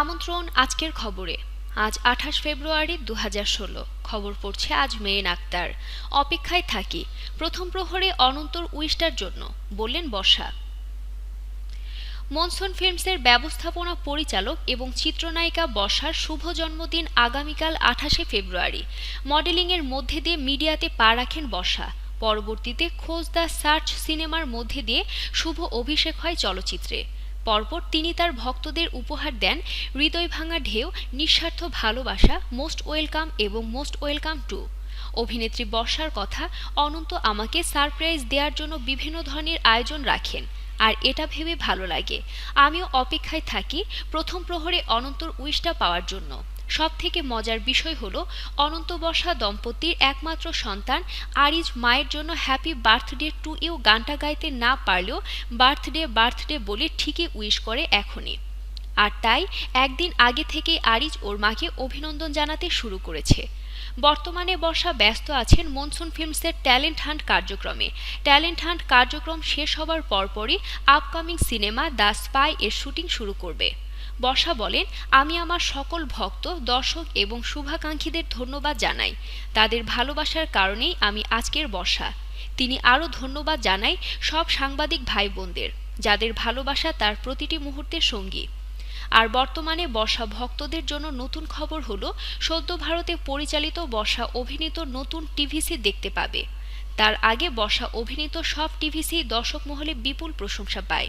আমন্ত্রণ আজকের খবরে। আজ আঠাশ ফেব্রুয়ারি দু খবর পড়ছে আজ মেয়েন আক্তার। অপেক্ষায় থাকি। প্রথম প্রহরে অনন্তর উইস্টার জন্য, বললেন বর্ষা। মনসুন ফিল্মসের ব্যবস্থাপনা পরিচালক এবং চিত্রনায়িকা বর্ষার শুভ জন্মদিন আগামীকাল আঠাশে ফেব্রুয়ারি। মডেলিংয়ের মধ্যে দিয়ে মিডিয়াতে পা রাখেন বর্ষা। পরবর্তীতে খোঁজ দ্য সার্চ সিনেমার মধ্যে দিয়ে শুভ অভিষেক হয় চলচ্চিত্রে। পরপর তিনি তার ভক্তদের উপহার দেন হৃদয় ভাঙা ঢেউ, নিঃস্বার্থ ভালোবাসা, মোস্ট ওয়েলকাম এবং মোস্ট ওয়েলকাম টু। অভিনেত্রী বর্ষার কথা, অনন্ত আমাকে সারপ্রাইজ দেওয়ার জন্য বিভিন্ন ধরনের আয়োজন রাখেন, আর এটা ভেবে ভালো লাগে। আমিও অপেক্ষায় থাকি প্রথম প্রহরে অনন্তর উইশটা পাওয়ার জন্য। সব থেকে মজার বিষয় হলো অনন্ত বর্ষা দম্পতির একমাত্র সন্তান আরিজ মায়ের জন্য হ্যাপি বার্থডে টু ইউ গানটা গাইতে না পারলেও বার্থডে বার্থডে বলে ঠিকই উইশ করে এখনই। আর তাই একদিন আগে থেকেই আরিজ ওর মাকে অভিনন্দন জানাতে শুরু করেছে। বর্তমানে বর্ষা ব্যস্ত আছেন মনসুন ফিল্মসের ট্যালেন্ট হান্ট কার্যক্রমে। ট্যালেন্ট হান্ট কার্যক্রম শেষ হবার পরপরই আপকামিং সিনেমা দ্য স্পাই এর শুটিং শুরু করবে। বর্ষা বলেন, আমি আমার সকল ভক্ত, দর্শক এবং শুভাকাঙ্ক্ষীদের ধন্যবাদ জানাই। তাদের ভালোবাসার কারণেই আমি আজকের বর্ষা তিনি আরও ধন্যবাদ জানাই সব সাংবাদিক ভাই বোনদের যাদের ভালোবাসা তার প্রতিটি মুহূর্তের সঙ্গী। আর বর্তমানে বর্ষা ভক্তদের জন্য নতুন খবর হলো, সদ্য ভারতে পরিচালিত বর্ষা অভিনীত নতুন টিভিসি দেখতে পাবে। তার আগে বর্ষা অভিনীত সব টিভিসি দর্শক মহলে বিপুল প্রশংসা পায়।